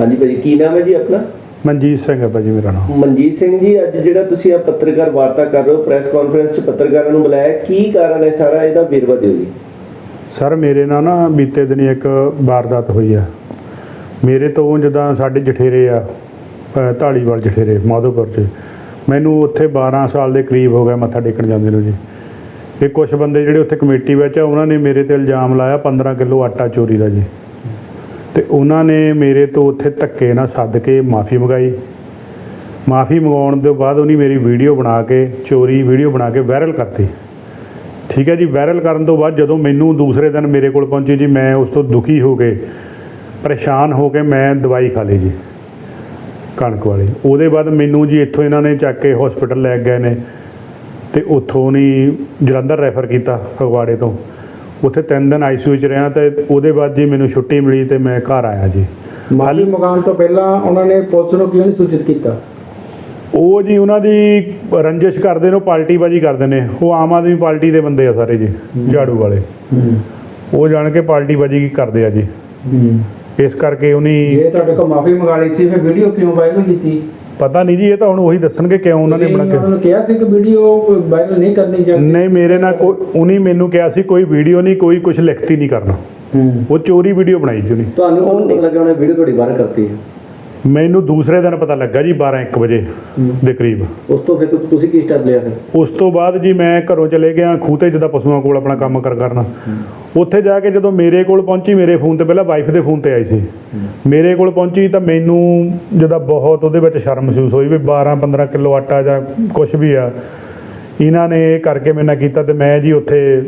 ਹਾਂਜੀ ਭਾਜੀ ਕੀ ਨਾਮ ਹੈ ਜੀ ਆਪਣਾ? ਮਨਜੀਤ ਸਿੰਘ ਹੈ ਭਾਜੀ ਮੇਰਾ ਨਾਮ। ਮਨਜੀਤ ਸਿੰਘ ਜੀ ਅੱਜ ਜਿਹੜਾ ਤੁਸੀਂ ਆ ਪੱਤਰਕਾਰ ਵਾਰਤਾ ਕਰ ਰਹੇ ਹੋ ਪ੍ਰੈਸ ਕਾਨਫਰੰਸ 'ਚ ਪੱਤਰਕਾਰਾਂ ਨੂੰ ਬੁਲਾਇਆ ਕੀ ਕਾਰਨ ਹੈ ਸਾਰਾ ਇਹਦਾ ਵੇਰਵਾ ਦਿਓ ਜੀ? ਸਰ ਮੇਰੇ ਨਾਲ ਨਾ ਬੀਤੇ ਦਿਨੀ ਇੱਕ ਵਾਰਦਾਤ ਹੋਈ ਆ। ਮੇਰੇ ਤੋਂ ਜਦਾਂ ਸਾਡੇ ਜਠੇਰੇ ਆ ਢਾਲੀਵਾਲ ਜਠੇਰੇ ਮਾਧੋਪੁਰ 'ਚ। ਮੈਨੂੰ ਉੱਥੇ 12 ਸਾਲ ਦੇ ਕਰੀਬ ਹੋ ਗਿਆ ਮੱਥਾ ਟੇਕਣ ਜਾਂਦੇ ਨੂੰ ਜੀ। ਇਹ ਕੁਝ ਬੰਦੇ ਜਿਹੜੇ ਉੱਥੇ ਕਮੇਟੀ ਵਿੱਚ ਆ ਉਹਨਾਂ ਨੇ ਮੇਰੇ ਤੇ ਇਲਜ਼ਾਮ ਲਾਇਆ 15 ਕਿਲੋ ਆਟਾ ਚੋਰੀ ਦਾ ਜੀ। ਤੇ ਉਹਨਾਂ ਨੇ ਮੇਰੇ ਤੋਂ ਉੱਥੇ ਧੱਕੇ ਨਾਲ ਸੱਦ ਕੇ ਮਾਫੀ ਮੰਗਾਈ। ਮਾਫੀ ਮੰਗਾਉਣ ਤੋਂ ਬਾਅਦ ਉਹਨੇ ਮੇਰੀ ਵੀਡੀਓ ਬਣਾ ਕੇ, ਚੋਰੀ ਵੀਡੀਓ ਬਣਾ ਕੇ ਵਾਇਰਲ ਕਰਤੀ। ਠੀਕ ਹੈ ਜੀ ਵਾਇਰਲ ਕਰਨ ਤੋਂ ਬਾਅਦ ਜਦੋਂ ਮੈਨੂੰ ਦੂਸਰੇ ਦਿਨ ਮੇਰੇ ਕੋਲ ਪਹੁੰਚੀ ਜੀ, ਮੈਂ ਉਸ ਤੋਂ ਦੁਖੀ ਹੋ ਕੇ, ਪਰੇਸ਼ਾਨ ਹੋ ਕੇ ਮੈਂ ਦਵਾਈ ਖਾ ਲਈ ਜੀ, ਕਣਕ ਵਾਲੀ। ਉਹਦੇ ਬਾਅਦ ਮੈਨੂੰ ਜੀ ਇੱਥੋਂ ਇਹਨਾਂ ਨੇ ਚੱਕ ਕੇ ਹਸਪੀਟਲ ਲੈ ਗਏ ਨੇ ਤੇ ਉੱਥੋਂ ਨਹੀਂ ਜਲੰਧਰ ਰੈਫਰ ਕੀਤਾ, ਫਗਵਾੜੇ ਤੋਂ। ਉੱਥੇ ਤਿੰਨ ਦਿਨ ਆਈਸੀਯੂ ਚ ਰਿਹਾ ਤੇ ਉਹਦੇ ਬਾਅਦ ਜੀ ਮੈਨੂੰ ਛੁੱਟੀ ਮਿਲੀ ਤੇ ਮੈਂ ਘਰ ਆਇਆ ਜੀ। ਮਾਫੀ ਮੰਗਾਉਣ ਤੋਂ ਪਹਿਲਾਂ ਉਹਨਾਂ ਨੇ ਪੁਲਿਸ ਨੂੰ ਕਿਉਂ ਨਹੀਂ ਸੂਚਿਤ ਕੀਤਾ? ਉਹ ਜੀ ਉਹਨਾਂ ਦੀ ਰੰਜਿਸ਼ ਕਰਦੇ ਨੇ ਉਹ ਪਾਰਟੀਬਾਜੀ ਕਰਦੇ ਨੇ। ਉਹ ਆਮ ਆਦਮੀ ਪਾਰਟੀ ਦੇ ਬੰਦੇ ਆ ਸਾਰੇ ਜੀ ਝਾੜੂ ਵਾਲੇ। ਉਹ ਜਾਣ ਕੇ ਪਾਰਟੀਬਾਜੀ ਕਰਦੇ ਆ ਜੀ। ਇਸ ਕਰਕੇ ਉਹਨੀ ਜੇ ਤੁਹਾਡੇ ਕੋਲ ਮਾਫੀ ਮੰਗਾ ਲਈ ਸੀ ਫਿਰ ਵੀਡੀਓ ਕਿਉਂ ਵਾਇਰਲ ਕੀਤੀ? ਪਤਾ ਨਹੀਂ ਜੀ ਇਹ ਤਾਂ ਹੁਣ ਉਹੀ ਦੱਸਣਗੇ ਕਿਉਂ ਉਹਨਾਂ ਨੇ ਬਣਾ ਉਹਨਾਂ ਕੇ ਨੂੰ ਕਿਹਾ ਸੀ ਕਿ ਵੀਡੀਓ ਵਾਇਰਲ ਨਹੀਂ ਕਰਨੀ ਚਾਹੀਦੀ ਨਹੀਂ ਮੇਰੇ ਨਾਲ ਕੋਈ ਉਹਨੀ ਮੈਨੂੰ ਕਿਹਾ ਸੀ ਕੋਈ ਵੀਡੀਓ ਨਹੀਂ ਕੋਈ ਕੁਝ ਲਿਖਤੀ ਨਹੀਂ ਕਰਨਾ। ਉਹ ਚੋਰੀ ਵੀਡੀਓ ਬਣਾਈ ਉਹਨੇ। ਤੁਹਾਨੂੰ ਲੱਗਿਆ ਉਹਨੇ ਵੀਡੀਓ ਤੁਹਾਡੀ ਵਾਇਰਲ ਕਰਤੀ ਹੈ? ਮੈਨੂੰ ਦੂਸਰੇ ਦਿਨ ਪਤਾ ਲੱਗਾ ਜੀ 12 1 ਵਜੇ ਦੇ ਕਰੀਬ। ਉਸ ਤੋਂ ਫਿਰ ਤੁ- ਤੁਸੀਂ ਕੀ ਸਟੈਪ ਲਿਆ ਫਿਰ? ਉਸ ਤੋਂ ਬਾਅਦ ਜੀ ਮੈਂ ਘਰੋਂ ਚਲੇ ਗਿਆ ਖੂਹ ਤੇ ਜਿੱਦਾਂ ਪਸ਼ੂਆਂ ਕੋਲ ਆਪਣਾ ਕੰਮ ਕਰ ਕਰਨਾ। ਉੱਥੇ ਜਾ ਕੇ ਜਦੋਂ ਮੇਰੇ ਕੋਲ ਪਹੁੰਚੀ ਮੇਰੇ ਫੋਨ ਤੇ ਪਹਿਲਾਂ ਵਾਈਫ ਦੇ ਫੋਨ ਤੇ ਆਈ ਸੀ। ਮੇਰੇ ਕੋਲ ਪਹੁੰਚੀ ਤਾਂ ਮੈਨੂੰ ਜਦੋਂ ਬਹੁਤ ਉਹਦੇ ਵਿੱਚ ਸ਼ਰਮ ਮਹਿਸੂਸ ਹੋਈ ਵੀ 12 15 ਕਿਲੋ ਆਟਾ ਜਾਂ ਕੁਝ ਵੀ ਆ। ਇਹਨਾਂ ਨੇ ਇਹ ਕਰਕੇ ਮੇਰੇ ਨਾਲ ਕੀਤਾ ਤੇ ਮੈਂ ਜੀ ਉੱਥੇ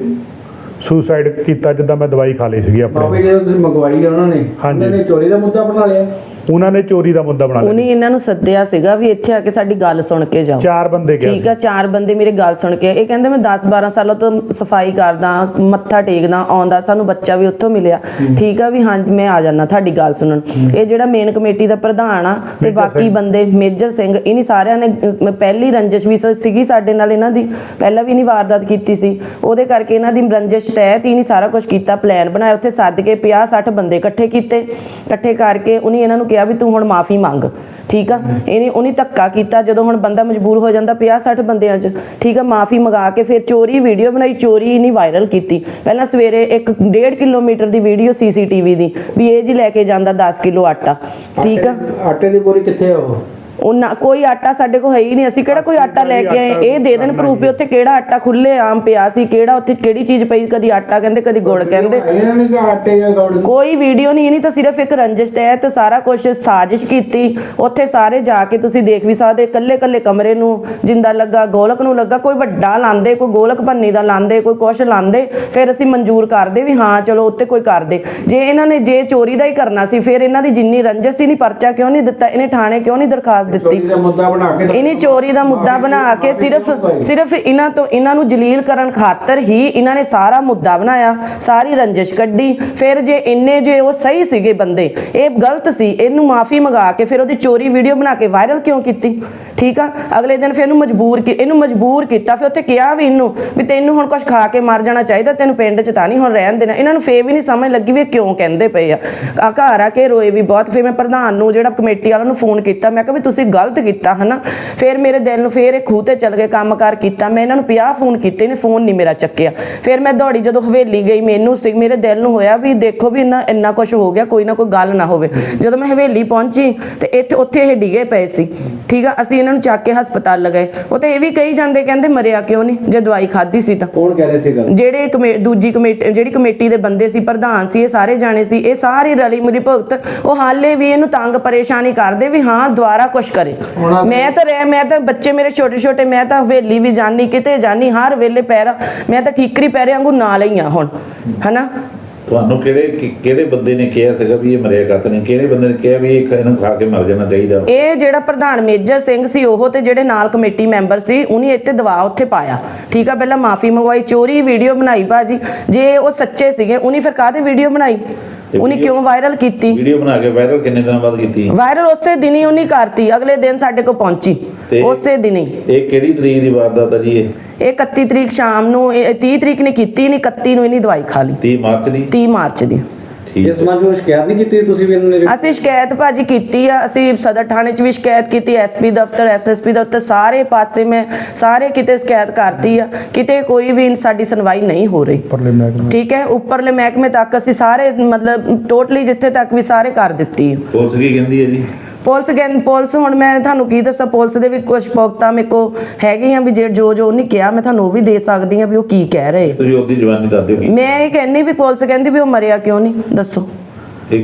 ਸੁਸਾਈਡ ਕੀਤਾ ਜਿੱਦਾਂ ਮੈਂ ਦਵਾਈ ਖਾ ਲਈ ਸੀਗੀ ਆਪਣੇ। ਮਾਫੀ ਜਦੋਂ ਤੁਸੀਂ ਮੰਗਵਾਈ ਹੈ ਉਹਨਾਂ ਨੇ ਹਾਂਜੀ। ਉਹਨਾਂ ਨੇ ਚੋਰੀ ਦਾ ਮੁੱਦਾ ਬਣਾ ਲਿਆ? ਉਹਨਾਂ ਨੇ ਚੋਰੀ ਦਾ ਮੁੱਦਾ ਬਣਾ ਉਹਨੇ ਲਿਆ ਇਹਨਾਂ ਨੂੰ ਸੱਦਿਆ ਸੀਗਾ ਵੀ ਇੱਥੇ ਆ ਕੇ ਸਾਡੀ ਗੱਲ ਸੁਣ ਕੇ ਜਾਓ। ਚਾਰ ਬੰਦੇ ਗਿਆ ਠੀਕ ਆ ਚਾਰ ਬੰਦੇ ਮੇਰੀ ਗੱਲ ਸੁਣ ਕੇ ਇਹ ਕਹਿੰਦੇ ਮੈਂ 10 12 ਸਾਲਾਂ ਤੋਂ ਸਫ਼ਾਈ ਕਰਦਾ ਮੱਥਾ ਟੇਕਦਾ ਆਉਂਦਾ ਸਾਨੂੰ ਬੱਚਾ ਵੀ ਉੱਥੋਂ ਮਿਲਿਆ। ਠੀਕ ਆ ਵੀ ਹਾਂਜੀ ਮੈਂ ਆ ਜਾਣਾ ਤੁਹਾਡੀ ਗੱਲ ਸੁਣਨ। ਇਹ ਜਿਹੜਾ ਮੇਨ ਕਮੇਟੀ ਦਾ ਪ੍ਰਧਾਨ ਆ ਤੇ ਬਾਕੀ। ਬੰਦੇ ਮੇਜਰ ਸਿੰਘ ਇਨੀ ਸਾਰਿਆਂ ਨੇ ਪਹਿਲੀ ਰੰਜਿਸ਼ ਵੀ ਸੀਗੀ ਸਾਡੇ ਨਾਲ ਇਹਨਾਂ ਦੀ। ਪਹਿਲਾਂ ਵੀ ਨਹੀਂ ਵਾਰਦਾਤ ਕੀਤੀ ਸੀ। ਉਹਦੇ ਕਰਕੇ ਇਹਨਾਂ ਦੀ ਰੰਜਿਸ਼ ਤਹਿਤ ਹੀ ਨਹੀਂ ਸਾਰਾ ਕੁਝ ਕੀਤਾ ਪਲਾਨ ਬਣਾਇਆ। ਉੱਥੇ ਸੱਦ ਕੇ 50 60 ਬੰਦੇ ਇਕੱਠੇ ਕੀਤੇ। ਇਕੱਠੇ ਕਰਕੇ ਉਹਨੇ ਇਹਨਾਂ ਨੂੰ ਕਿਹਾ ਵੀ ਤੂੰ ਹੁਣ ਮਾਫੀ ਮੰਗ, ਠੀਕ ਆ? ਇਹਨੇ ਉਹਨੇ ਧੱਕਾ ਕੀਤਾ, ਜਦੋਂ ਹੁਣ ਬੰਦਾ ਮਜਬੂਰ ਹੋ ਜਾਂਦਾ 50 60 ਬੰਦਿਆਂ 'ਚ, ਠੀਕ ਆ? ਮਾਫੀ ਮੰਗਾ ਕੇ ਫਿਰ ਚੋਰੀ ਵੀਡੀਓ ਬਣਾਈ, ਚੋਰੀ ਨਹੀਂ ਵਾਇਰਲ ਕੀਤੀ। ਪਹਿਲਾਂ ਸਵੇਰੇ ਇੱਕ 1.5 ਕਿਲੋਮੀਟਰ ਦੀ ਵੀਡੀਓ ਸੀਸੀਟੀਵੀ ਦੀ, ਵੀ ਇਹ ਜੀ ਲੈ ਕੇ ਜਾਂਦਾ 10 ਕਿਲੋ ਆਟਾ, ਠੀਕ ਆ? ਆਟੇ- ਦੀ ਬੋਰੀ ਕਿੱਥੇ ਆ ਉਹ? ਉਹਨਾਂ ਕੋਈ ਆਟਾ ਸਾਡੇ ਕੋਲ ਹੈ ਹੀ ਨਹੀਂ। ਅਸੀਂ ਕਿਹੜਾ ਕੋਈ ਆਟਾ ਲੈ ਕੇ ਆਏ? ਇਹ ਦੇ ਦੇਣ ਪ੍ਰੂਫ ਵੀ ਉੱਥੇ ਕਿਹੜਾ ਆਟਾ ਖੁੱਲੇ ਆਮ ਪਿਆ ਸੀ ਕਿਹੜਾ ਉੱਥੇ ਕਿਹੜੀ ਚੀਜ਼ ਪਈ ਕਦੀ ਆਟਾ ਕਹਿੰਦੇ ਕਦੀ ਗੁੜ ਕਹਿੰਦੇ। ਇਹਨਾਂ ਨੇ ਕਿ ਆਟੇ ਜਾਂ ਗੌੜ? ਦੀ ਕੋਈ ਵੀਡੀਓ ਨਹੀਂ ਇਹ ਨਹੀਂ ਤਾਂ ਸਿਰਫ ਇੱਕ ਰੰਜਿਸ਼ ਤਹਿਤ ਸਾਰਾ ਕੁਝ ਸਾਜ਼ਿਸ਼ ਕੀਤੀ। ਉੱਥੇ ਸਾਰੇ ਜਾ ਕੇ ਤੁਸੀਂ ਦੇਖ ਵੀ ਸਕਦੇ ਇਕੱਲੇ ਇਕੱਲੇ ਕਮਰੇ ਨੂੰ ਜਿੰਦਾ ਲੱਗਾ ਗੋਲਕ ਨੂੰ ਲੱਗਾ ਕੋਈ ਵੱਡਾ ਲਾਂਦੇ ਕੋਈ ਗੋਲਕ ਭੰਨੀ ਦਾ ਲਾਂਦੇ ਕੋਈ ਕੁਛ ਲਾਂਦੇ ਫਿਰ ਅਸੀਂ ਮਨਜ਼ੂਰ ਕਰਦੇ ਵੀ ਹਾਂ ਚਲੋ ਉੱਤੇ ਕੋਈ ਕਰਦੇ। ਜੇ ਇਹਨਾਂ ਨੇ ਜੇ ਚੋਰੀ ਦਾ ਹੀ ਕਰਨਾ ਸੀ ਫਿਰ ਇਹਨਾਂ ਦੀ ਜਿੰਨੀ ਰੰਜਿਸ਼ ਸੀ ਨਹੀਂ ਪਰਚਾ ਕਿਉਂ ਨਹੀਂ ਦਿੱਤਾ ਇਹਨੇ ਥਾਣੇ ਕਿਉਂ ਨਹੀਂ ਦਰਖਾਸਤ ਦਿੱਤੀ। ਚੋਰੀ ਦਾ ਮੁੱਦਾ ਬਣਾ ਕੇ ਇਹਨੇ ਚੋਰੀ ਦਾ ਮੁੱਦਾ ਬਣਾ ਕੇ ਸਿਰਫ ਸਿਰਫ ਇਹਨਾਂ ਤੋਂ ਇਹਨਾਂ ਨੂੰ ਜਲੀਲ ਕਰਨ ਖਾਤਰ ਹੀ ਇਹਨਾਂ ਨੇ ਸਾਰਾ ਮੁੱਦਾ ਬਣਾਇਆ ਸਾਰੀ ਰੰਜਿਸ਼ ਕੱਢੀ। ਫਿਰ ਜੇ ਇੰਨੇ ਜੇ ਉਹ ਸਹੀ ਸੀਗੇ ਬੰਦੇ ਇਹ ਗਲਤ ਸੀ। ਇਹਨੂੰ ਮਾਫੀ ਮੰਗਾ ਕੇ ਫਿਰ ਉਹਦੀ ਚੋਰੀ ਵੀਡੀਓ ਬਣਾ ਕੇ ਵਾਇਰਲ ਕਿਉਂ ਕੀਤੀ? ਠੀਕ ਆ? ਅਗਲੇ ਦਿਨ ਫਿਰ ਇਹਨੂੰ ਮਜਬੂਰ ਇਹਨੂੰ ਮਜਬੂਰ ਕੀਤਾ। ਫਿਰ ਉੱਥੇ ਕਿਹਾ ਵੀ ਇਹਨੂੰ ਵੀ ਤੈਨੂੰ ਹੁਣ ਕੁਝ ਖਾ ਕੇ ਮਰ ਜਾਣਾ ਚਾਹੀਦਾ ਤੈਨੂੰ ਪਿੰਡ 'ਚ ਤਾਂ ਨਹੀਂ ਹੁਣ ਰਹਿਣ ਦੇਣਾ। ਇਹਨਾਂ ਨੂੰ ਫੇਰ ਵੀ ਨਹੀਂ ਸਮਝ ਲੱਗੀ ਵੀ ਇਹ ਕਿਉਂ ਕਹਿੰਦੇ ਪਏ ਆ। ਘਰ ਆ ਕੇ ਰੋਏ ਵੀ ਬਹੁਤ। ਫਿਰ ਮੈਂ ਪ੍ਰਧਾਨ ਨੂੰ ਜਿਹੜਾ ਕਮੇਟੀ ਵਾਲਿਆਂ ਨੂੰ ਫੋਨ ਕੀਤਾ ਮੈਂ ਕਿਹਾ ਵੀ ਤੁਸੀਂ ਗਲਤ ਕੀਤਾ ਹਨਾ? ਫਿਰ ਮੇਰੇ ਦਿਲ ਨੂੰ ਫਿਰ ਇਹ ਖੂਹ ਤੇ ਚੱਲ ਗਏ ਕੰਮਕਾਰ ਕੀਤਾ। ਮੈਂ ਇਹਨਾਂ ਨੂੰ 50 ਫੋਨ ਕੀਤੇ ਨੇ ਫੋਨ ਨਹੀਂ ਮੇਰਾ ਚੱਕਿਆ। ਫਿਰ ਮੈਂ ਦੌੜੀ ਜਦੋਂ ਹਵੇਲੀ ਗਈ ਮੈਨੂੰ ਸੀ ਮੇਰੇ ਦਿਲ ਨੂੰ ਹੋਇਆ ਵੀ ਦੇਖੋ ਵੀ ਇੰਨਾ ਇੰਨਾ ਕੁਝ ਹੋ ਗਿਆ ਕੋਈ ਨਾ ਕੋਈ ਗੱਲ ਨਾ ਹੋਵੇ। ਜਦੋਂ ਮੈਂ ਹਵੇਲੀ ਪਹੁੰਚੀ ਤੇ ਇੱਥੇ ਉੱਥੇ ਇਹ ਡਿੱਗੇ ਪਏ ਸੀ। ਠੀਕ ਆ ਅਸੀਂ ਇਹਨਾਂ ਨੂੰ ਚੱਕ ਕੇ ਹਸਪਤਾਲ ਲਗਾਏ। ਉਹ ਤੇ ਇਹ ਵੀ ਕਹੀ ਜਾਂਦੇ ਕਹਿੰਦੇ ਮਰਿਆ ਕਿਉਂ ਨਹੀਂ ਜੇ ਦਵਾਈ ਖਾਧੀ ਸੀ ਤਾਂ। ਕੌਣ ਕਹਿ ਰਹੇ ਸੀ ਗੱਲ? ਜਿਹੜੇ ਕਮੇ- ਦੂਜੀ ਕਮੇਟੀ ਜਿਹੜੀ ਕਮੇਟੀ ਦੇ ਬੰਦੇ ਸੀ ਪ੍ਰਧਾਨ ਸੀ ਇਹ ਸਾਰੇ ਜਾਣੇ ਸੀ ਇਹ ਸਾਰੇ ਰਲੀ ਮਿਲੀ ਭੁਗਤ ਉਹ ਹਾਲੇ ਵੀ ਇਹਨੂੰ ਤੰਗ ਪਰੇਸ਼ਾਨੀ ਕਰਦੇ ਵੀ ਹਾਂ ਕੁਝ ਕਰੇ। ਹੁਣ ਮੈਂ ਤਾਂ ਰਹਿ ਮੈਂ ਤਾਂ ਬੱਚੇ ਮੇਰੇ ਛੋਟੇ ਛੋਟੇ ਮੈਂ ਤਾਂ ਹਵੇਲੀ ਵੀ ਜਾਨੀ ਕਿਤੇ ਜਾਨੀ ਹਰ ਵੇਲੇ ਪੈਰਾ ਮੈਂ ਤਾਂ ਠੀਕਰੀ ਪੈਰੇ ਵਾਂਗੂ ਨਾਲ ਹੀ ਆ ਹੁਣ ਹਨਾ? ਤੁਹਾਨੂੰ ਕਿਹੜੇ ਕਿ- ਕਿਹੜੇ ਬੰਦੇ ਨੇ ਕਿਹਾ ਸੀਗਾ ਵੀ ਇਹ ਮਰਿਆ ਕੱਤ ਨੇ? ਕਿਹੜੇ ਬੰਦੇ ਨੇ ਕਿਹਾ ਵੀ ਇਹ ਇਹਨੂੰ ਖਾ ਕੇ ਮਰ ਜਾਣਾ ਚਾਹੀਦਾ? ਇਹ ਜਿਹੜਾ ਪ੍ਰਧਾਨ ਮੇਜਰ ਸਿੰਘ ਸੀ ਉਹ ਤੇ ਜਿਹੜੇ ਨਾਲ ਕਮੇਟੀ ਮੈਂਬਰ ਸੀ ਉਹਨੇ ਇੱਥੇ ਦਵਾ ਉੱਥੇ ਪਾਇਆ। ਠੀਕ ਆ ਪਹਿਲਾਂ ਮਾਫੀ ਮੰਗਵਾਈ ਚੋਰੀ ਵੀਡੀਓ ਬਣਾਈ ਬਾਜੀ ਜੇ ਉਹ ਸੱਚੇ ਸੀਗੇ ਉਹਨੇ ਫਿਰ ਕਾਹਦੇ ਵੀਡੀਓ ਬਣਾਈ? ਉਹਨੇ ਕਿਉਂ ਵਾਇਰਲ ਕੀਤੀ? ਵੀਡੀਓ ਬਣਾ ਕੇ ਵਾਇਰਲ ਕਿੰਨੇ ਦਿਨਾਂ ਬਾਅਦ ਕੀਤੀ? ਵਾਇਰਲ ਉਸੇ ਦਿਨ ਹੀ ਉਹਨੇ ਕਰਤੀ ਅਗਲੇ ਦਿਨ ਸਾਡੇ ਕੋਲ ਪਹੁੰਚੀ ਤੇ- ਉਸੇ ਦਿਨ ਹੀ। ਇਹ ਕਿਹੜੀ ਤਰੀਕ ਦੀ ਵਾਰਦਾਤ ਹੈ ਜੀ ਇਹ? ਇਹ 31 ਤਰੀਕ ਸ਼ਾਮ ਨੂੰ ਇਹ 30 ਤਰੀਕ ਨੇ ਕੀਤੀ ਨਹੀਂ 31 ਨੂੰ ਇਹਨੇ ਦਵਾਈ ਖਾ ਲਈ। 30 ਮਾਰਚ ਦੀ? 30 ਮਾਰਚ ਦੀ। ਇਸ ਸੰਬੰਧ ਵਿੱਚ ਸ਼ਿਕਾਇਤ ਨਹੀਂ ਕੀਤੀ ਤੁਸੀਂ ਵੀ ਇਹਨਾਂ ਨੇ ਅਸੀਂ ਸ਼ਿਕਾਇਤ ਭਾਜੀ ਕੀਤੀ ਆ ਅਸੀਂ ਸਦਰ ਥਾਣੇ 'ਚ ਵੀ ਸ਼ਿਕਾਇਤ ਕੀਤੀ ਐਸਪੀ ਦਫ਼ਤਰ ਐਸਐਸਪੀ ਦਫ਼ਤਰ ਸਾਰੇ ਪਾਸੇ ਮੈਂ ਸਾਰੇ ਕਿਤੇ ਸ਼ਿਕਾਇਤ ਕਰਤੀ ਆ ਕਿਤੇ ਕੋਈ ਵੀ ਸਾਡੀ ਸੁਣਵਾਈ ਨਹੀਂ ਹੋ ਰਹੀ। ਪਰਲੇ ਮਹਿਕਮੇ। ਠੀਕ ਹੈ ਉੱਪਰਲੇ ਮਹਿਕਮੇ ਤੱਕ ਅਸੀਂ ਸਾਰੇ ਮਤਲਬ ਟੋਟਲੀ ਜਿੱਥੇ ਤੱਕ ਵੀ ਸਾਰੇ ਕਰ ਦਿੱਤੀ ਆ। ਪੁਲਿਸ ਕੀ ਕਹਿੰਦੀ ਹੈ ਜੀ। ਪੁਲਿਸ ਗੈਨ ਪੁਲਿਸ ਹੁਣ ਮੈਂ ਤੁਹਾਨੂੰ ਕੀ ਦੱਸਾਂ ਪੁਲਿਸ ਦੇ ਵੀ ਕੁਝ ਪੁਖਤਾ ਮੇਰੇ ਕੋ ਹੈਗੇ ਆ ਵੀ ਜੇ ਜੋ ਜੋ ਉਹਨੇ ਕਿਹਾ ਮੈਂ ਤੁਹਾਨੂੰ ਉਹ ਵੀ ਦੇ ਸਕਦੀ ਆ ਵੀ ਉਹ ਕੀ ਕਹਿ ਰਹੇ। ਤੁਸੀਂ ਉਹਦੀ ਜਵਾਨੀ ਦੱਸ ਦਿਓ ਮੈਂ ਇਹ ਕਹਿੰਨੀ ਵੀ ਪੁਲਿਸ ਕਹਿੰਦੀ ਵੀ ਉਹ ਮਰਿਆ ਕਿਉਂ ਨਹੀਂ ਦੱਸੋ।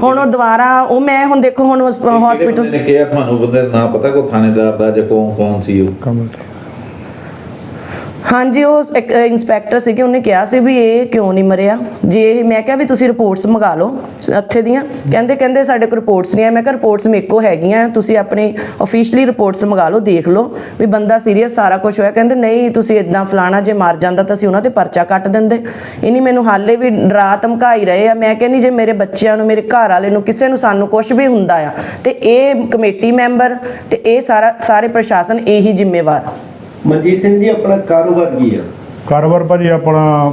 ਹੁਣ ਉਹ ਦੁਬਾਰਾ ਉਹ ਮੈਂ ਹੁਣ ਦੇਖੋ ਹੁਣ ਹਸਪੀਟਲ ਨੇ ਕਿਹਾ ਤੁਹਾਨੂੰ ਬੰਦੇ ਦਾ ਨਾਂ ਪਤਾ ਕੋ ਥਾਣੇਦਾਰ ਦਾ ਜਾਂ ਕੌਣ ਕੌਣ ਸੀ ਉਹ? ਕਮਲ। ਹਾਂਜੀ, ਉਹ ਇੱਕ ਇੰਸਪੈਕਟਰ ਸੀਗੇ, ਉਹਨੇ ਕਿਹਾ ਸੀ ਵੀ ਇਹ ਕਿਉਂ ਨਹੀਂ ਮਰਿਆ? ਜੇ ਇਹ, ਮੈਂ ਕਿਹਾ ਵੀ ਤੁਸੀਂ ਰਿਪੋਰਟਸ ਮੰਗਾ ਲਓ ਇੱਥੇ ਦੀਆਂ। ਕਹਿੰਦੇ ਕਹਿੰਦੇ ਸਾਡੇ ਕੋਲ ਰਿਪੋਰਟਸ ਨਹੀਂ ਆ ਮੈਂ ਕਿਹਾ ਰਿਪੋਰਟਸ ਮੇਰੇ ਕੋਲ ਹੈਗੀਆਂ, ਤੁਸੀਂ ਆਪਣੀ ਅਫੀਸ਼ੀਅਲੀ ਰਿਪੋਰਟਸ ਮੰਗਾ ਲਓ, ਦੇਖ ਲਓ ਵੀ ਬੰਦਾ ਸੀਰੀਅਸ ਸਾਰਾ ਕੁਝ ਹੋਇਆ। ਕਹਿੰਦੇ, ਨਹੀਂ, ਤੁਸੀਂ ਇਦਾਂ ਫਲਾਣਾ, ਜੇ ਮਰ ਜਾਂਦਾ ਤਾਂ ਅਸੀਂ ਉਹਨਾਂ ਤੇ ਪਰਚਾ ਕੱਟ ਦਿੰਦੇ। ਇਨੀ ਮੈਨੂੰ ਹਾਲੇ ਵੀ ਡਰਾ ਧਮਕਾਈ ਰਹੇ ਆ। ਮੈਂ ਕਹਿੰਦੀ, ਜੇ ਮੇਰੇ ਬੱਚਿਆਂ ਨੂੰ, ਮੇਰੇ ਘਰ ਵਾਲੇ ਨੂੰ, ਕਿਸੇ ਨੂੰ ਸਾਨੂੰ ਕੁਝ ਵੀ ਹੁੰਦਾ ਆ, ਤੇ ਇਹ ਕਮੇਟੀ ਮੈਂਬਰ ਤੇ ਇਹ ਸਾਰਾ, ਸਾਰੇ ਪ੍ਰਸ਼ਾਸਨ ਇਹੀ ਜ਼ਿੰਮੇਵਾਰ ਮਨਜੀਤ ਸਿੰਘ ਜੀ ਆਪਣਾ ਕਾਰੋਬਾਰ ਕੀ ਆ? ਕਾਰੋਬਾਰ ਭਾਜੀ ਆਪਣਾ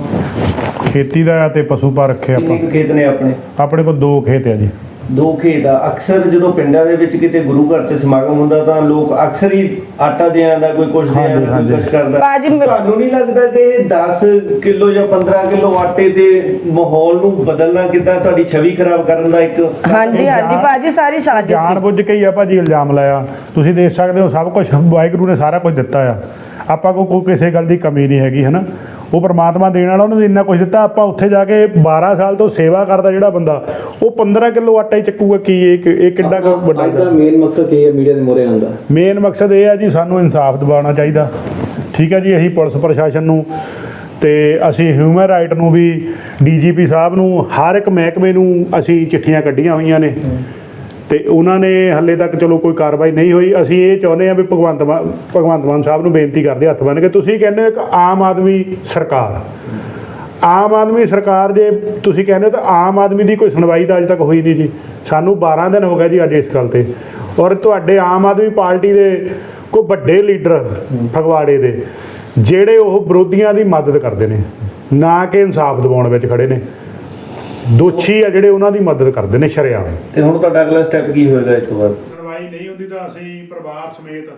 ਖੇਤੀ ਦਾ ਆ ਤੇ ਪਸ਼ੂ ਪਾ ਰੱਖੇ ਕਿੰਨੇ ਆਪਾਂ। ਕੁ ਖੇਤ ਨੇ ਆਪਣੇ? ਆਪਣੇ ਕੋਲ ਦੋ ਖੇਤ ਆ ਜੀ। ਦੋ ਖੇਤ ਆ। ਅਕਸਰ ਜਦੋਂ ਪਿੰਡਾਂ ਦੇ ਵਿੱਚ ਕਿਤੇ ਗੁਰੂ ਘਰ 'ਚ ਸਮਾਗਮ ਹੁੰਦਾ ਤਾਂ ਲੋਕ ਅਕਸਰ ਹੀ ਆਟਾ ਦੇ ਆਂਦਾ ਕੋਈ ਕੁਛ ਦੇ ਆਂਦਾ ਕੋਈ। ਕੁਛ ਕਰਦਾ। ਮੈਂ- ਤੁਹਾਨੂੰ ਨਹੀਂ ਲੱਗਦਾ ਕਿ 10 ਕਿਲੋ ਜਾਂ 15 ਕਿਲੋ ਆਟੇ ਦੇ ਮਾਹੌਲ ਨੂੰ ਬਦਲਣਾ ਕਿੱਦਾਂ ਤੁਹਾਡੀ ਛਵੀ ਖਰਾਬ ਕਰਨ ਦਾ ਇੱਕ ਹਾਂਜੀ ਹਾਂਜੀ ਬਾਜੀ ਸਾਰੀ ਸਾਜ਼ਿਸ਼ ਜਾਣ ਬੁੱਝ ਕੇ ਹੀ ਆ ਭਾਜੀ ਇਲਜ਼ਾਮ ਲਾਇਆ। ਤੁਸੀਂ ਦੇਖ ਸਕਦੇ ਹੋ ਸਭ ਕੁਝ ਵਾਹਿਗੁਰੂ ਨੇ ਸਾਰਾ ਕੁਝ ਦਿੱਤਾ ਆ। ਆਪਾਂ ਕੋ ਕੋਈ ਕਿਸੇ ਗੱਲ ਦੀ ਕਮੀ ਨਹੀਂ ਹੈਗੀ ਹਨਾ? ਉਹ ਪ੍ਰਮਾਤਮਾ ਦੇਣ ਵਾਲਾ ਉਹਨੂੰ ਇੰਨਾ ਕੁਝ ਦਿੱਤਾ ਆਪਾਂ ਉੱਥੇ ਜਾ ਕੇ 12 ਸਾਲ ਤੋਂ ਸੇਵਾ ਕਰਦਾ ਜਿਹੜਾ ਬੰਦਾ ਉਹ 15 ਕਿਲੋ ਆਟਾ ਹੀ ਚੱਕੂਗਾ ਕੀ ਇਹ ਇਹ ਕਿੱਡਾ ਵੱਡਾ ਅੱਜ ਦਾ ਮੇਨ ਮਕਸਦ ਕੀ ਹੈ ਮੀਡੀਆ ਦੇ ਮੋਰੇ ਆਉਣ ਦਾ। ਮੇਨ ਮਕਸਦ ਇਹ ਹੈ ਜੀ ਸਾਨੂੰ ਇਨਸਾਫ ਦਿਵਾਉਣਾ ਚਾਹੀਦਾ। ਠੀਕ ਹੈ ਜੀ ਅਸੀਂ ਪੁਲਿਸ ਪ੍ਰਸ਼ਾਸਨ ਨੂੰ ਤੇ ਅਸੀਂ ਹਿਊਮਨ ਰਾਈਟ ਨੂੰ ਵੀ ਡੀਜੀਪੀ ਸਾਹਿਬ ਨੂੰ ਹਰ ਇੱਕ ਮਹਿਕਮੇ ਨੂੰ ਅਸੀਂ ਚਿੱਠੀਆਂ ਕੱਢੀਆਂ ਹੋਈਆਂ ਨੇ। ਤੇ ਉਹਨਾਂ ਨੇ ਹੱਲੇ ਤੱਕ ਚਲੋ ਕੋਈ ਕਾਰਵਾਈ ਨਹੀਂ ਹੋਈ। ਅਸੀਂ ਇਹ ਚਾਹੁੰਦੇ ਹਾਂ ਵੀ ਭਗਵੰਤ ਮਾਨ ਭਗਵੰਤ ਮਾਨ ਸਾਹਿਬ ਨੂੰ ਬੇਨਤੀ ਕਰਦੇ ਹੱਥ ਬੰਨ੍ਹ ਕੇ। ਤੁਸੀਂ ਕਹਿੰਦੇ ਹੋ ਇੱਕ ਆਮ ਆਦਮੀ ਸਰਕਾਰ। ਆਮ ਆਦਮੀ ਸਰਕਾਰ ਜੇ ਤੁਸੀਂ ਕਹਿੰਦੇ ਹੋ ਤਾਂ ਆਮ ਆਦਮੀ ਦੀ ਕੋਈ ਸੁਣਵਾਈ ਤਾਂ ਅਜੇ ਤੱਕ ਹੋਈ ਨਹੀਂ ਜੀ। ਸਾਨੂੰ 12 ਦਿਨ ਹੋ ਗਏ ਜੀ ਅੱਜ ਇਸ ਗੱਲ ਤੇ। ਔਰ ਤੁਹਾਡੇ ਆਮ ਆਦਮੀ ਪਾਰਟੀ ਦੇ ਕੋਈ ਵੱਡੇ ਲੀਡਰ ਫਗਵਾੜੇ ਦੇ, ਜਿਹੜੇ ਉਹ ਵਿਰੋਧੀਆਂ ਦੀ ਮਦਦ ਕਰਦੇ ਨੇ, ਨਾ ਕਿ ਇਨਸਾਫ ਦਿਵਾਉਣ ਵਿੱਚ ਖੜੇ ਨੇ। ਦੋਸ਼ੀ ਆ ਜਿਹੜੇ ਉਹਨਾਂ ਦੀ ਮਦਦ ਕਰਦੇ ਨੇ ਸ਼ਰੇਆਮ। ਤੇ ਹੁਣ ਤੁਹਾਡਾ ਅਗਲਾ ਸਟੈਪ ਕੀ ਹੋਏਗਾ ਇਸ ਤੋਂ ਬਾਅਦ? ਸੁਣਵਾਈ ਨਹੀਂ ਹੁੰਦੀ ਤਾਂ ਅਸੀਂ ਪਰਿਵਾਰ ਸਮੇਤ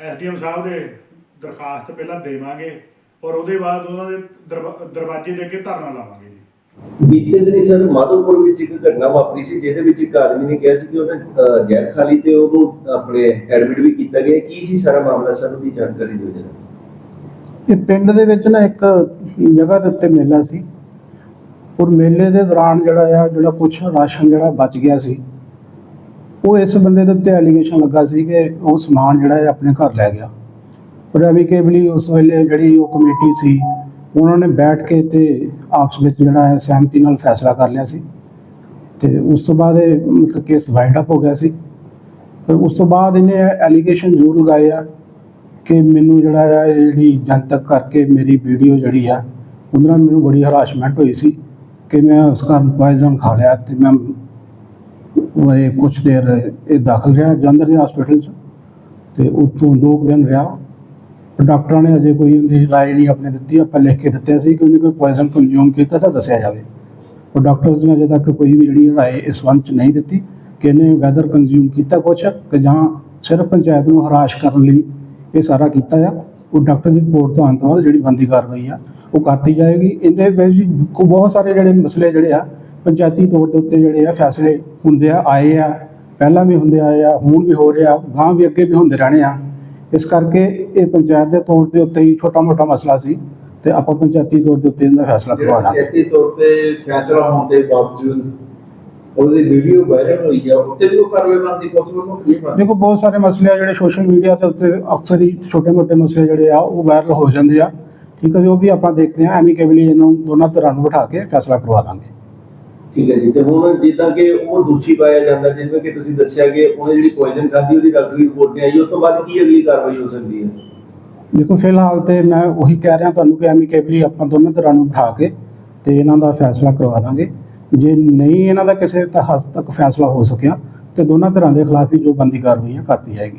ਐਸਡੀਐਮ ਸਾਹਿਬ ਦੇ ਦਰਖਾਸਤ ਪਹਿਲਾਂ ਦੇਵਾਂਗੇ ਔਰ ਉਹਦੇ ਬਾਅਦ ਉਹਨਾਂ ਦੇ ਦਰਵਾ- ਦਰਵਾਜ਼ੇ ਦੇ ਅੱਗੇ ਧਰਨਾ ਲਾਵਾਂਗੇ ਜੀ। ਬੀਤੇ ਦਿਨੀ ਸਰ ਮਾਧੋਪੁਰ ਵਿੱਚ ਇੱਕ ਘਟਨਾ ਵਾਪਰੀ ਸੀ ਜਿਹਦੇ ਵਿੱਚ ਇੱਕ ਆਦਮੀ ਨੇ ਕਿਹਾ ਸੀ ਕਿ ਉਹਨੇ ਅਹ, ਜ਼ਹਿਰ ਖਾ ਲਈ ਤੇ ਉਹਨੂੰ ਆਪਣੇ ਐਡਮਿਟ ਵੀ ਕੀਤਾ ਗਿਆ। ਕੀ ਸੀ ਸਾਰਾ ਮਾਮਲਾ ਸਾਨੂੰ ਦੀ ਜਾਣਕਾਰੀ ਦਿਓ ਜਰਾ। ਇਹ ਪਿੰਡ ਦੇ ਵਿੱਚ ਨਾ ਇੱਕ ਜਗ੍ਹਾ ਦੇ ਉੱਤੇ ਮੇਲਾ ਸੀ। ਔਰ ਮੇਲੇ ਦੇ ਦੌਰਾਨ ਜਿਹੜਾ ਆ, ਜਿਹੜਾ ਕੁਝ ਰਾਸ਼ਨ ਜਿਹੜਾ ਬਚ ਗਿਆ ਸੀ, ਉਹ ਇਸ ਬੰਦੇ ਦੇ ਉੱਤੇ ਐਲੀਗੇਸ਼ਨ ਲੱਗਾ ਸੀ ਕਿ ਉਹ ਸਮਾਨ ਜਿਹੜਾ ਹੈ ਆਪਣੇ ਘਰ ਲੈ ਗਿਆ। ਪਰ ਐਮੀਕੇਬਲੀ ਉਸ ਵੇਲੇ ਜਿਹੜੀ ਉਹ ਕਮੇਟੀ ਸੀ, ਉਹਨਾਂ ਨੇ ਬੈਠ ਕੇ ਤੇ ਆਪਸ ਵਿੱਚ ਜਿਹੜਾ ਹੈ ਸਹਿਮਤੀ ਨਾਲ ਫੈਸਲਾ ਕਰ ਲਿਆ ਸੀ। ਤੇ ਉਸ ਤੋਂ ਬਾਅਦ ਇਹ ਮਤਲਬ ਕੇਸ ਵਾਈਂਡ ਅਪ ਹੋ ਗਿਆ ਸੀ। ਫਿਰ ਉਸ ਤੋਂ ਬਾਅਦ ਇਹਨੇ ਐਲੀਗੇਸ਼ਨ ਜ਼ਰੂਰ ਲਗਾਏ ਆ ਕਿ ਮੈਨੂੰ ਜਿਹੜਾ ਆ, ਇਹ ਜਿਹੜੀ ਜਨਤਕ ਕਰਕੇ ਮੇਰੀ ਵੀਡੀਓ ਜਿਹੜੀ ਆ, ਉਹਦੇ ਨਾਲ ਮੈਨੂੰ ਬੜੀ ਹਰਾਸਮੈਂਟ ਹੋਈ ਸੀ। ਕਿ ਮੈਂ ਉਸ ਕਾਰਨ ਪੋਇਜ਼ਨ ਖਾ ਲਿਆ ਤੇ ਮੈਂ ਕੁਛ ਦੇਰ ਇਹ ਦਾਖਲ ਰਿਹਾ ਜਲੰਧਰ ਦੇ ਹਸਪੀਟਲ 'ਚ ਤੇ ਉੱਥੋਂ ਦੋ ਕੁ ਦਿਨ ਰਿਹਾ। ਡਾਕਟਰਾਂ ਨੇ ਅਜੇ ਕੋਈ ਉਹਦੀ ਰਾਏ ਨਹੀਂ ਆਪਣੇ ਦਿੱਤੀ, ਆਪਾਂ ਲਿਖ ਕੇ ਦਿੱਤੇ ਸੀ ਕਿ ਉਹਨੇ ਕੋਈ ਪੋਇਜ਼ਨ ਕੰਜ਼ਿਊਮ ਕੀਤਾ ਤਾਂ ਦੱਸਿਆ ਜਾਵੇ। ਉਹ ਡਾਕਟਰਸ ਨੇ ਅਜੇ ਤੱਕ ਕੋਈ ਵੀ ਜਿਹੜੀ ਰਾਏ ਇਸ ਸੰਬੰਧ 'ਚ ਨਹੀਂ ਦਿੱਤੀ ਕਿ ਇਹਨੇ ਵੈਦਰ ਕੰਜ਼ਿਊਮ ਕੀਤਾ ਕੁਛ ਕਿ ਜਾਂ ਸਿਰਫ ਪੰਚਾਇਤ ਨੂੰ ਹਰਾਸ਼ ਕਰਨ ਲਈ ਇਹ ਸਾਰਾ ਕੀਤਾ ਆ। ਉਹ ਡਾਕਟਰ ਦੀ ਰਿਪੋਰਟ ਤੋਂ ਆਉਣ ਤੋਂ ਬਾਅਦ ਜਿਹੜੀ ਬੰਦੀ ਕਾਰਵਾਈ ਆ ਉਹ ਕਰਤੀ ਜਾਏਗੀ। ਇਹਦੇ ਵਿੱਚ ਕੋ- ਬਹੁਤ ਸਾਰੇ ਜਿਹੜੇ ਮਸਲੇ ਜਿਹੜੇ ਆ ਪੰਚਾਇਤੀ ਤੌਰ ਦੇ ਉੱਤੇ ਜਿਹੜੇ ਆ ਫੈਸਲੇ ਹੁੰਦੇ ਆ ਆਏ ਆ ਪਹਿਲਾਂ ਵੀ ਹੁੰਦੇ ਆਏ ਆ ਹੁਣ ਵੀ ਹੋ ਰਿਹਾ ਗਾਂ ਵੀ ਅੱਗੇ ਵੀ ਹੁੰਦੇ ਰਹਿਣੇ ਆ। ਇਸ ਕਰਕੇ ਇਹ ਪੰਚਾਇਤ ਦੇ ਤੌਰ ਦੇ ਉੱਤੇ ਹੀ ਛੋਟਾ ਮੋਟਾ ਮਸਲਾ ਸੀ ਤੇ ਆਪਾਂ ਪੰਚਾਇਤੀ ਤੌਰ ਦੇ ਉੱਤੇ ਇਹਦਾ ਫੈਸਲਾ ਕਰਵਾ ਦਾਂਗੇ। ਪੰਚਾਇਤੀ ਤੌਰ ਤੇ ਫੈਸਲਾ ਹੋਣ ਦੇ ਬਾਵਜੂਦ ਉਹਦੀ ਵੀਡੀਓ ਵਾਇਰਲ ਹੋਈ ਆ ਉੱਤੇ ਵੀ ਉਹ ਕਾਰਵਾਈ ਬਣਦੀ ਪੋਸੀਬਲ ਹੋ ਕੀ ਬਣਦੀ? ਦੇਖੋ ਬਹੁਤ ਸਾਰੇ ਮਸਲੇ ਆ ਜਿਹੜੇ ਸੋਸ਼ਲ ਮੀਡੀਆ ਤੇ ਉੱਤੇ ਅਕਸਰ ਹੀ ਛੋਟੇ-ਮੋਟੇ ਮਸਲੇ ਜਿਹੜੇ ਆ ਉਹ ਵਾਇਰਲ ਹੋ ਜਾਂਦੇ ਆ। ਠੀਕ ਹੈ ਜੀ ਉਹ ਵੀ ਆਪਾਂ ਦੇਖਦੇ ਆ ਐਮੀਕੇਬਲੀ ਇਹਨੂੰ ਦੋਨਾਂ ਤਰ੍ਹਾਂ ਨੂੰ ਬਿਠਾ ਕੇ ਫੈਸਲਾ ਕਰਵਾ ਦਾਂਗੇ। ਠੀਕ ਹੈ ਜੀ ਤੇ ਹੁਣ ਜਿੱਦਾਂ ਕਿ ਉਹ ਦੋਸ਼ੀ ਪਾਇਆ ਜਾਂਦਾ ਜਿਵੇਂ ਕਿ ਤੁਸੀਂ ਦੱਸਿਆ ਕਿ ਉਹਨੇ ਜਿਹੜੀ ਪੋਇਜ਼ਨ ਖਾਧੀ ਉਹਦੀ ਡਾਕਟਰੀ ਰਿਪੋਰਟ ਨਹੀਂ ਆਈ ਉਸ ਤੋਂ ਬਾਅਦ ਕੀ ਅਗਲੀ ਕਾਰਵਾਈ ਹੋ ਸਕਦੀ ਹੈ? ਦੇਖੋ ਫਿਲਹਾਲ ਤੇ ਮੈਂ ਉਹੀ ਕਹਿ ਰਿਹਾ ਤੁਹਾਨੂੰ ਕਿ ਐਮੀਕੇਬਲੀ ਆਪਾਂ ਦੋਨਾਂ ਤਰ੍ਹਾਂ ਨੂੰ ਬਿਠਾ ਕੇ ਤੇ ਇਹਨਾਂ ਦਾ ਫੈਸਲਾ ਕਰਵਾ ਦਾਂਗੇ। ਜੇ ਨਹੀਂ ਇਹਨਾਂ ਦਾ ਕਿਸੇ ਤੱਕ ਫੈਸਲਾ ਹੋ ਸਕਿਆ ਤੇ ਦੋਨਾਂ ਤਰ੍ਹਾਂ ਦੇ ਖਿਲਾਫ ਹੀ ਜੋ ਬੰਦੀ ਕਾਰਵਾਈ ਹੈ ਕਰਤੀ ਜਾਏਗੀ।